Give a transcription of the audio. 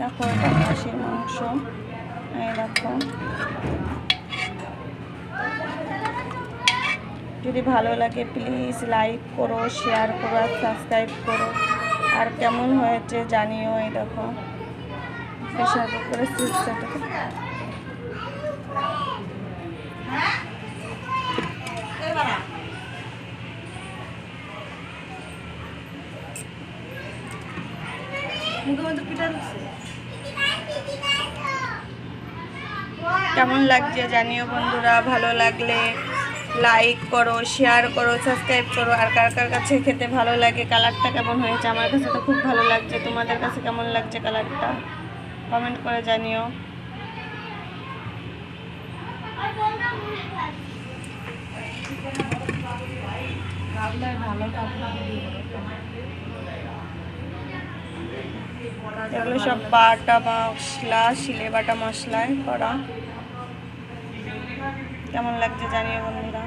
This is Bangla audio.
দেখো খাসির মাংস। এই দেখো। যদি ভালো লাগে প্লিজ লাইক করো শেয়ার করো, আর সাবস্ক্রাইব করো। আর কেমন হয়েছে জানিও, এই দেখো। প্রেশার কুকারে সিস্টেমটা কেমন লাগছে জানিও বন্ধুরা ভালো লাগলে লাইক করো শেয়ার করো সাবস্ক্রাইব করো আর কার কার কাছে খেতে ভালো লাগে কালারটা কেমন হয়েছে? আমার কাছে তো খুব ভালো লাগছে তোমাদের কাছে কেমন লাগছে কালারটা কমেন্ট করে জানিও। এগুলো সব বাটা মশলা শিলে বাটা মশলায় করা। কেমন লাগছে জানিয়ে বন্ধুরা।